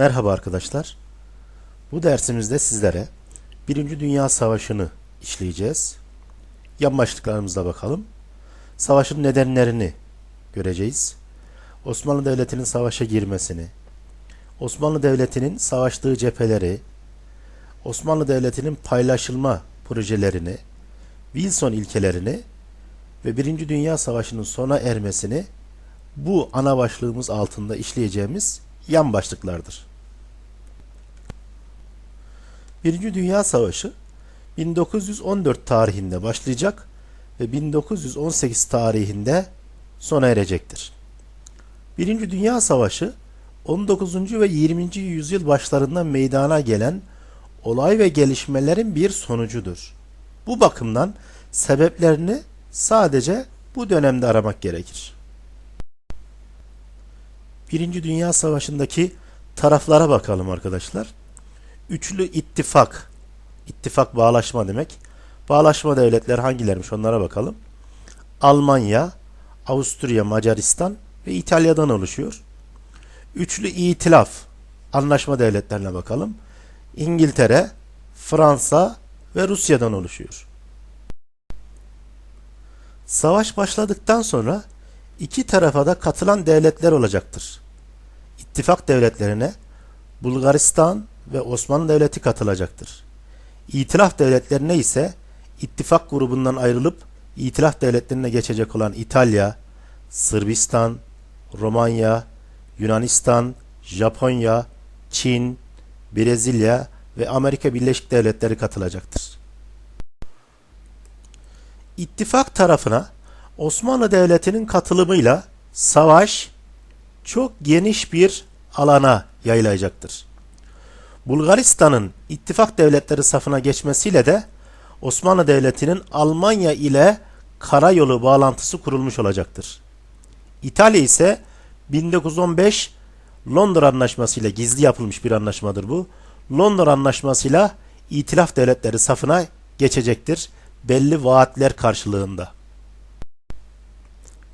Merhaba arkadaşlar. Bu dersimizde sizlere Birinci Dünya Savaşı'nı işleyeceğiz. Yan başlıklarımıza bakalım. Savaşın nedenlerini göreceğiz. Osmanlı Devleti'nin savaşa girmesini, Osmanlı Devleti'nin savaştığı cepheleri, Osmanlı Devleti'nin paylaşılma projelerini, Wilson ilkelerini ve Birinci Dünya Savaşı'nın sona ermesini bu ana başlığımız altında işleyeceğimiz yan başlıklardır. Birinci Dünya Savaşı 1914 tarihinde başlayacak ve 1918 tarihinde sona erecektir. Birinci Dünya Savaşı 19. ve 20. yüzyıl başlarında meydana gelen olay ve gelişmelerin bir sonucudur. Bu bakımdan sebeplerini sadece bu dönemde aramak gerekir. Birinci Dünya Savaşı'ndaki taraflara bakalım arkadaşlar. Üçlü ittifak, ittifak bağlaşma demek. Bağlaşma devletler hangilermiş onlara bakalım. Almanya, Avusturya, Macaristan ve İtalya'dan oluşuyor. Üçlü itilaf, anlaşma devletlerine bakalım. İngiltere, Fransa ve Rusya'dan oluşuyor. Savaş başladıktan sonra iki tarafa da katılan devletler olacaktır. İttifak devletlerine Bulgaristan ve Osmanlı Devleti katılacaktır. İtilaf devletlerine ise ittifak grubundan ayrılıp İtilaf devletlerine geçecek olan İtalya, Sırbistan, Romanya, Yunanistan, Japonya, Çin, Brezilya ve Amerika Birleşik Devletleri katılacaktır. İttifak tarafına Osmanlı Devleti'nin katılımıyla savaş çok geniş bir alana yayılacaktır. Bulgaristan'ın ittifak devletleri safına geçmesiyle de Osmanlı Devleti'nin Almanya ile karayolu bağlantısı kurulmuş olacaktır. İtalya ise 1915 Londra Anlaşması ile gizli yapılmış bir anlaşmadır bu. Londra Anlaşması'yla itilaf devletleri safına geçecektir belli vaatler karşılığında.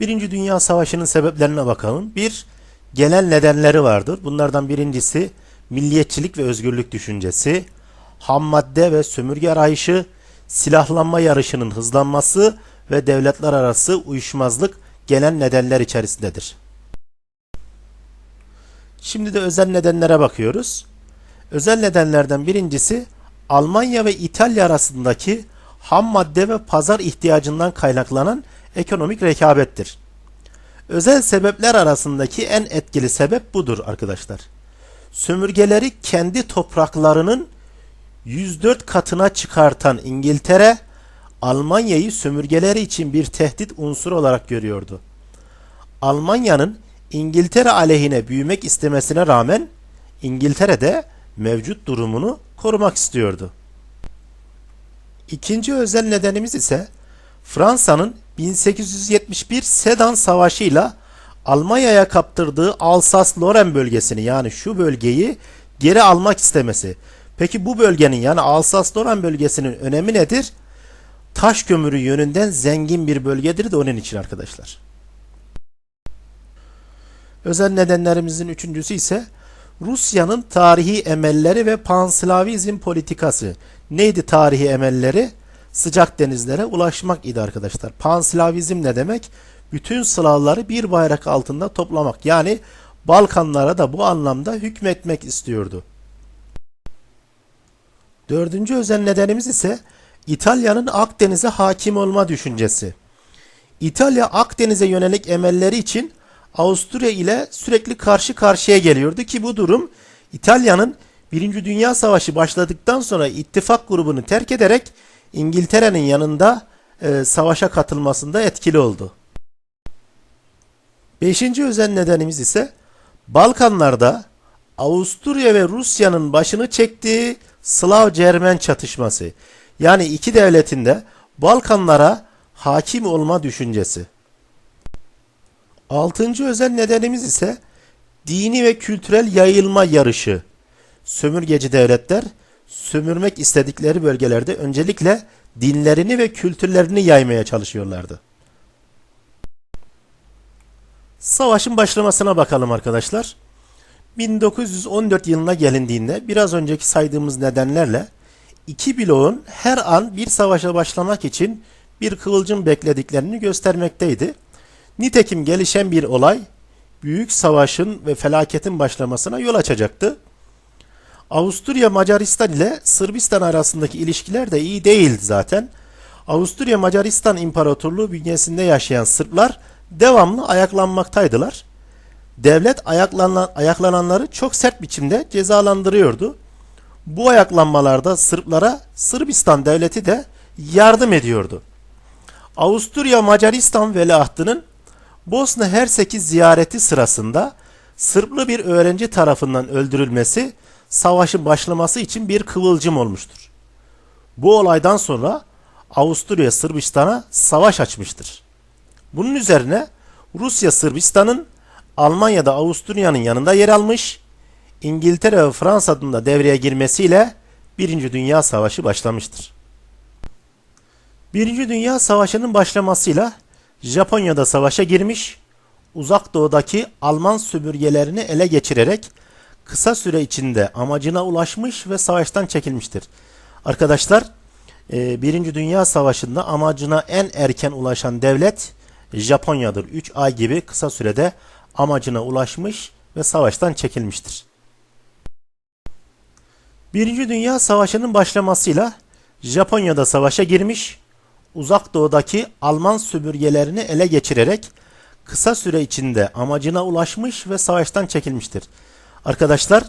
Birinci Dünya Savaşı'nın sebeplerine bakalım. Bir, genel nedenleri vardır. Bunlardan birincisi milliyetçilik ve özgürlük düşüncesi, ham madde ve sömürge arayışı, silahlanma yarışının hızlanması ve devletler arası uyuşmazlık genel nedenler içerisindedir. Şimdi de özel nedenlere bakıyoruz. Özel nedenlerden birincisi Almanya ve İtalya arasındaki ham madde ve pazar ihtiyacından kaynaklanan ekonomik rekabettir. Özel sebepler arasındaki en etkili sebep budur arkadaşlar. Sömürgeleri kendi topraklarının 104 katına çıkartan İngiltere, Almanya'yı sömürgeleri için bir tehdit unsuru olarak görüyordu. Almanya'nın İngiltere aleyhine büyümek istemesine rağmen İngiltere de mevcut durumunu korumak istiyordu. İkinci özel nedenimiz ise Fransa'nın 1871 Sedan Savaşı'yla Almanya'ya kaptırdığı Alsas-Lorraine bölgesini yani şu bölgeyi geri almak istemesi. Peki bu bölgenin yani Alsas-Lorraine bölgesinin önemi nedir? Taş kömürü yönünden zengin bir bölgedir de onun için arkadaşlar. Özel nedenlerimizin üçüncüsü ise Rusya'nın tarihi emelleri ve panslavizm politikası. Neydi tarihi emelleri? Sıcak denizlere ulaşmak idi arkadaşlar. Panslavizm ne demek? Bütün Slavları bir bayrak altında toplamak. Yani Balkanlara da bu anlamda hükmetmek istiyordu. Dördüncü özel nedenimiz ise İtalya'nın Akdeniz'e hakim olma düşüncesi. İtalya Akdeniz'e yönelik emelleri için Avusturya ile sürekli karşı karşıya geliyordu ki bu durum İtalya'nın Birinci Dünya Savaşı başladıktan sonra ittifak grubunu terk ederek İngiltere'nin yanında e, savaşa katılmasında etkili oldu. Beşinci özel nedenimiz ise Balkanlarda Avusturya ve Rusya'nın başını çektiği Slav-Cermen çatışması. Yani iki devletin de Balkanlara hakim olma düşüncesi. Altıncı özel nedenimiz ise dini ve kültürel yayılma yarışı. Sömürgeci devletler sömürmek istedikleri bölgelerde öncelikle dinlerini ve kültürlerini yaymaya çalışıyorlardı. Savaşın başlamasına bakalım arkadaşlar. 1914 yılına gelindiğinde biraz önceki saydığımız nedenlerle iki bloğun her an bir savaşa başlamak için bir kıvılcım beklediklerini göstermekteydi. Nitekim gelişen bir olay büyük savaşın ve felaketin başlamasına yol açacaktı. Avusturya Macaristan ile Sırbistan arasındaki ilişkiler de iyi değildi zaten. Avusturya Macaristan İmparatorluğu bünyesinde yaşayan Sırplar devamlı ayaklanmaktaydılar. Devlet ayaklanan, ayaklananları çok sert biçimde cezalandırıyordu. Bu ayaklanmalarda Sırplara Sırbistan devleti de yardım ediyordu. Avusturya Macaristan veliahtının Bosna Hersek'i ziyareti sırasında Sırplı bir öğrenci tarafından öldürülmesi savaşın başlaması için bir kıvılcım olmuştur. Bu olaydan sonra Avusturya Sırbistan'a savaş açmıştır. Bunun üzerine Rusya Sırbistan'ın Almanya'da Avusturya'nın yanında yer almış, İngiltere ve Fransa'nın da devreye girmesiyle Birinci Dünya Savaşı başlamıştır. Birinci Dünya Savaşı'nın başlamasıyla Japonya'da savaşa girmiş, uzak doğudaki Alman sömürgelerini ele geçirerek kısa süre içinde amacına ulaşmış ve savaştan çekilmiştir. Arkadaşlar, e, Birinci Dünya Savaşı'nda amacına en erken ulaşan devlet Japonya'dır. 3 ay gibi kısa sürede amacına ulaşmış ve savaştan çekilmiştir. Birinci Dünya Savaşı'nın başlamasıyla Japonya'da savaşa girmiş, uzak doğudaki Alman sömürgelerini ele geçirerek kısa süre içinde amacına ulaşmış ve savaştan çekilmiştir. Arkadaşlar,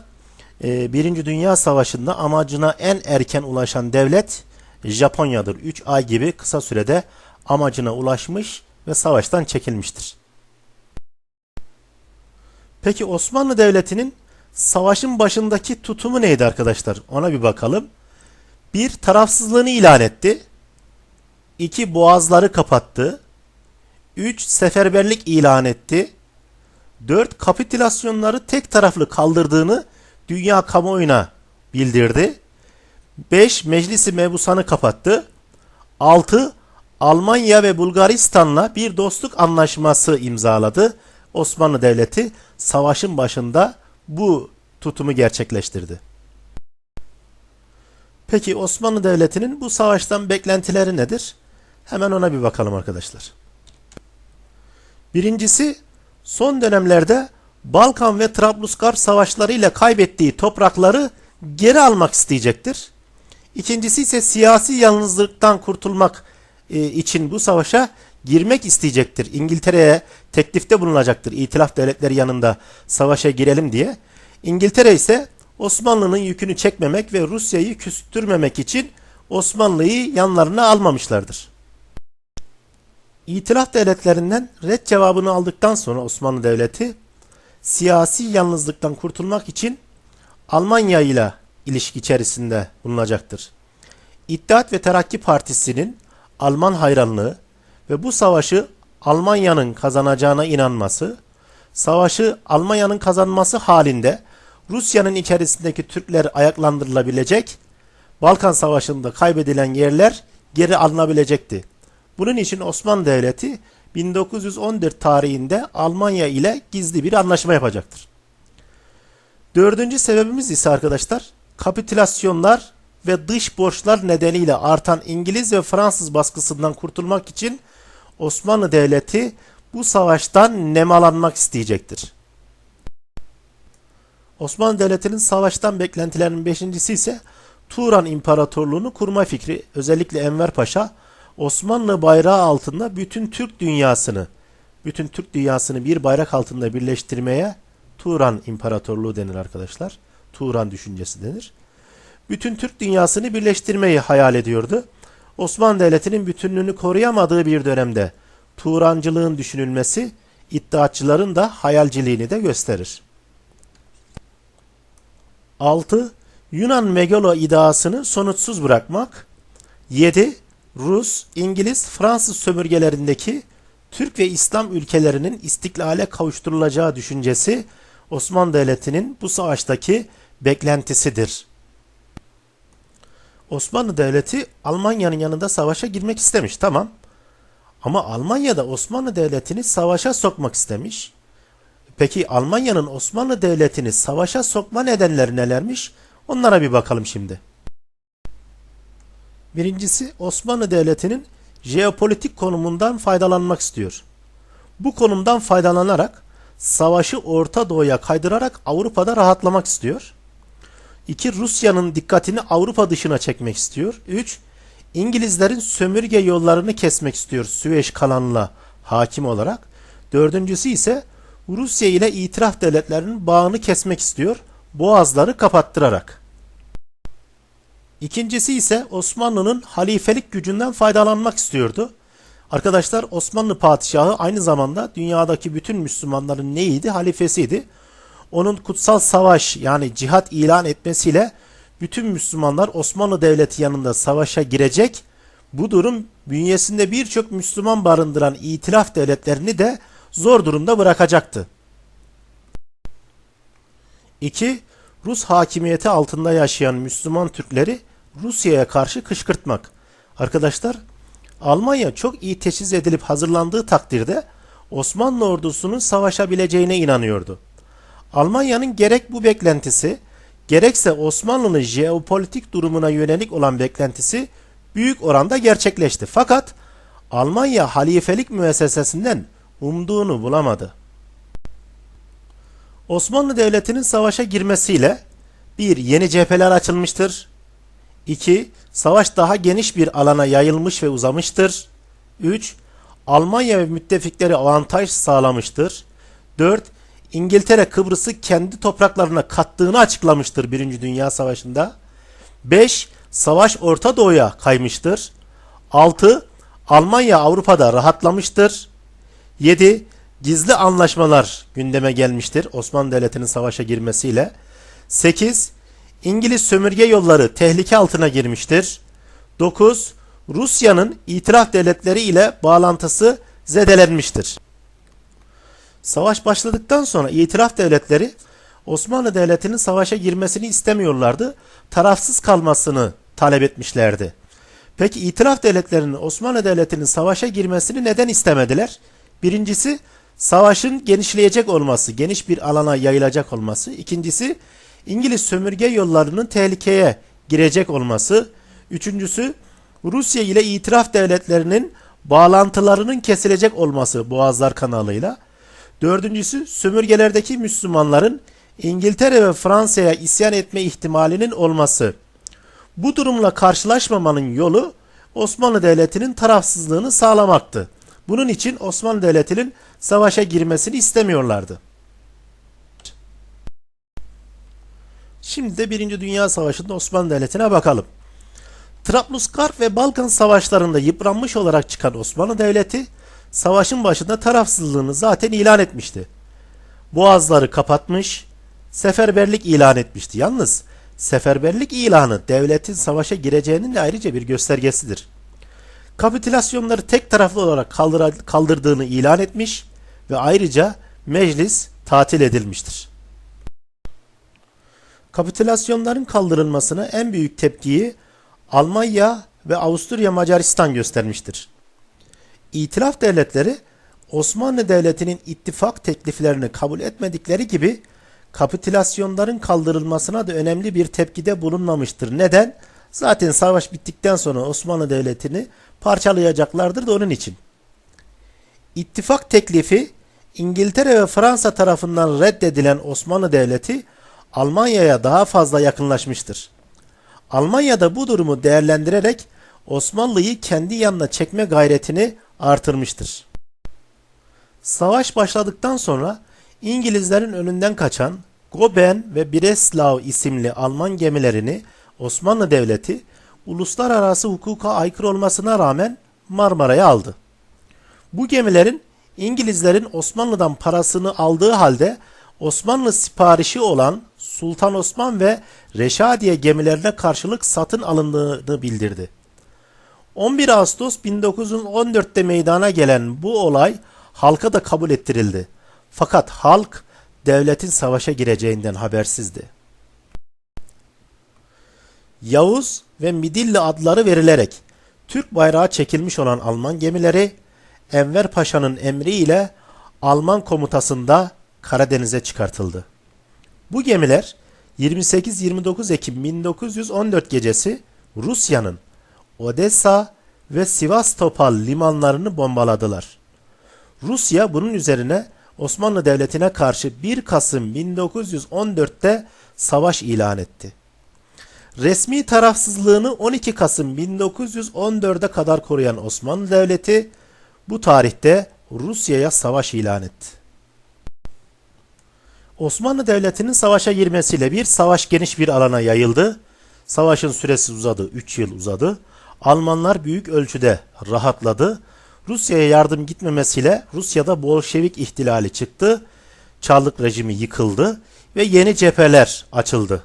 e, Birinci Dünya Savaşı'nda amacına en erken ulaşan devlet Japonya'dır. 3 ay gibi kısa sürede amacına ulaşmış ve savaştan çekilmiştir. Peki Osmanlı Devleti'nin savaşın başındaki tutumu neydi arkadaşlar? Ona bir bakalım. Bir, tarafsızlığını ilan etti. İki, boğazları kapattı. Üç, seferberlik ilan etti. Dört, kapitülasyonları tek taraflı kaldırdığını dünya kamuoyuna bildirdi. 5. Meclisi mebusanı kapattı. 6. Almanya ve Bulgaristan'la bir dostluk anlaşması imzaladı. Osmanlı Devleti savaşın başında bu tutumu gerçekleştirdi. Peki Osmanlı Devleti'nin bu savaştan beklentileri nedir? Hemen ona bir bakalım arkadaşlar. Birincisi son dönemlerde Balkan ve Trablusgarp savaşları ile kaybettiği toprakları geri almak isteyecektir. İkincisi ise siyasi yalnızlıktan kurtulmak e, için bu savaşa girmek isteyecektir. İngiltere'ye teklifte bulunacaktır. İtilaf devletleri yanında savaşa girelim diye. İngiltere ise Osmanlı'nın yükünü çekmemek ve Rusya'yı küstürmemek için Osmanlı'yı yanlarına almamışlardır. İtilaf devletlerinden red cevabını aldıktan sonra Osmanlı Devleti siyasi yalnızlıktan kurtulmak için Almanya ile ilişki içerisinde bulunacaktır. İttihat ve Terakki Partisi'nin Alman hayranlığı ve bu savaşı Almanya'nın kazanacağına inanması, savaşı Almanya'nın kazanması halinde Rusya'nın içerisindeki Türkler ayaklandırılabilecek, Balkan Savaşı'nda kaybedilen yerler geri alınabilecekti. Bunun için Osmanlı Devleti 1914 tarihinde Almanya ile gizli bir anlaşma yapacaktır. Dördüncü sebebimiz ise arkadaşlar kapitülasyonlar ve dış borçlar nedeniyle artan İngiliz ve Fransız baskısından kurtulmak için Osmanlı Devleti bu savaştan nemalanmak isteyecektir. Osmanlı Devleti'nin savaştan beklentilerinin beşincisi ise Turan İmparatorluğunu kurma fikri. Özellikle Enver Paşa Osmanlı bayrağı altında bütün Türk dünyasını, bütün Türk dünyasını bir bayrak altında birleştirmeye Turan İmparatorluğu denir arkadaşlar. Turan düşüncesi denir. Bütün Türk dünyasını birleştirmeyi hayal ediyordu. Osmanlı Devleti'nin bütünlüğünü koruyamadığı bir dönemde Turancılığın düşünülmesi iddiatçıların da hayalciliğini de gösterir. 6. Yunan megalo iddiasını sonuçsuz bırakmak. 7. Rus, İngiliz, Fransız sömürgelerindeki Türk ve İslam ülkelerinin istiklale kavuşturulacağı düşüncesi Osmanlı Devleti'nin bu savaştaki beklentisidir. Osmanlı Devleti Almanya'nın yanında savaşa girmek istemiş tamam. Ama Almanya da Osmanlı Devleti'ni savaşa sokmak istemiş. Peki Almanya'nın Osmanlı Devleti'ni savaşa sokma nedenleri nelermiş? Onlara bir bakalım şimdi. Birincisi Osmanlı Devleti'nin jeopolitik konumundan faydalanmak istiyor. Bu konumdan faydalanarak savaşı Orta Doğu'ya kaydırarak Avrupa'da rahatlamak istiyor. 2. Rusya'nın dikkatini Avrupa dışına çekmek istiyor. 3. İngilizlerin sömürge yollarını kesmek istiyor Süveyş kanalına hakim olarak. Dördüncüsü ise Rusya ile itiraf devletlerinin bağını kesmek istiyor boğazları kapattırarak. İkincisi ise Osmanlı'nın halifelik gücünden faydalanmak istiyordu. Arkadaşlar Osmanlı padişahı aynı zamanda dünyadaki bütün Müslümanların neydi? Halifesiydi. Onun kutsal savaş yani cihat ilan etmesiyle bütün Müslümanlar Osmanlı Devleti yanında savaşa girecek. Bu durum bünyesinde birçok Müslüman barındıran itilaf devletlerini de zor durumda bırakacaktı. 2. Rus hakimiyeti altında yaşayan Müslüman Türkleri Rusya'ya karşı kışkırtmak. Arkadaşlar Almanya çok iyi teçhiz edilip hazırlandığı takdirde Osmanlı ordusunun savaşabileceğine inanıyordu. Almanya'nın gerek bu beklentisi gerekse Osmanlı'nın jeopolitik durumuna yönelik olan beklentisi büyük oranda gerçekleşti. Fakat Almanya halifelik müessesesinden umduğunu bulamadı. Osmanlı Devleti'nin savaşa girmesiyle bir Yeni cepheler açılmıştır. 2. Savaş daha geniş bir alana yayılmış ve uzamıştır. 3. Almanya ve müttefikleri avantaj sağlamıştır. 4. İngiltere Kıbrıs'ı kendi topraklarına kattığını açıklamıştır 1. Dünya Savaşı'nda. 5. Savaş Orta Doğu'ya kaymıştır. 6. Almanya Avrupa'da rahatlamıştır. 7. Gizli anlaşmalar gündeme gelmiştir Osmanlı Devleti'nin savaşa girmesiyle. 8. İngiliz sömürge yolları tehlike altına girmiştir. 9. Rusya'nın itiraf devletleri ile bağlantısı zedelenmiştir. Savaş başladıktan sonra itiraf devletleri Osmanlı Devleti'nin savaşa girmesini istemiyorlardı. Tarafsız kalmasını talep etmişlerdi. Peki itiraf devletlerinin Osmanlı Devleti'nin savaşa girmesini neden istemediler? Birincisi savaşın genişleyecek olması, geniş bir alana yayılacak olması. İkincisi İngiliz sömürge yollarının tehlikeye girecek olması. Üçüncüsü Rusya ile itiraf devletlerinin bağlantılarının kesilecek olması Boğazlar kanalıyla. Dördüncüsü sömürgelerdeki Müslümanların İngiltere ve Fransa'ya isyan etme ihtimalinin olması. Bu durumla karşılaşmamanın yolu Osmanlı Devleti'nin tarafsızlığını sağlamaktı. Bunun için Osmanlı Devleti'nin savaşa girmesini istemiyorlardı. Şimdi de Birinci Dünya Savaşı'nda Osmanlı Devleti'ne bakalım. Trablusgarp ve Balkan savaşlarında yıpranmış olarak çıkan Osmanlı Devleti, savaşın başında tarafsızlığını zaten ilan etmişti. Boğazları kapatmış, seferberlik ilan etmişti. Yalnız seferberlik ilanı devletin savaşa gireceğinin de ayrıca bir göstergesidir. Kapitülasyonları tek taraflı olarak kaldırdığını ilan etmiş ve ayrıca meclis tatil edilmiştir. Kapitülasyonların kaldırılmasına en büyük tepkiyi Almanya ve Avusturya Macaristan göstermiştir. İtilaf devletleri Osmanlı Devleti'nin ittifak tekliflerini kabul etmedikleri gibi kapitülasyonların kaldırılmasına da önemli bir tepkide bulunmamıştır. Neden? Zaten savaş bittikten sonra Osmanlı Devleti'ni parçalayacaklardır da onun için. İttifak teklifi İngiltere ve Fransa tarafından reddedilen Osmanlı Devleti Almanya'ya daha fazla yakınlaşmıştır. Almanya da bu durumu değerlendirerek Osmanlı'yı kendi yanına çekme gayretini artırmıştır. Savaş başladıktan sonra İngilizlerin önünden kaçan Goben ve Breslau isimli Alman gemilerini Osmanlı Devleti uluslararası hukuka aykırı olmasına rağmen Marmara'ya aldı. Bu gemilerin İngilizlerin Osmanlı'dan parasını aldığı halde Osmanlı siparişi olan Sultan Osman ve Reşadiye gemilerine karşılık satın alındığını bildirdi. 11 Ağustos 1914'te meydana gelen bu olay halka da kabul ettirildi. Fakat halk devletin savaşa gireceğinden habersizdi. Yavuz ve Midilli adları verilerek Türk bayrağı çekilmiş olan Alman gemileri Enver Paşa'nın emriyle Alman komutasında Karadeniz'e çıkartıldı. Bu gemiler 28-29 Ekim 1914 gecesi Rusya'nın Odessa ve Sivastopol limanlarını bombaladılar. Rusya bunun üzerine Osmanlı Devleti'ne karşı 1 Kasım 1914'te savaş ilan etti. Resmi tarafsızlığını 12 Kasım 1914'e kadar koruyan Osmanlı Devleti bu tarihte Rusya'ya savaş ilan etti. Osmanlı Devleti'nin savaşa girmesiyle bir savaş geniş bir alana yayıldı. Savaşın süresi uzadı, 3 yıl uzadı. Almanlar büyük ölçüde rahatladı. Rusya'ya yardım gitmemesiyle Rusya'da Bolşevik ihtilali çıktı. Çarlık rejimi yıkıldı ve yeni cepheler açıldı.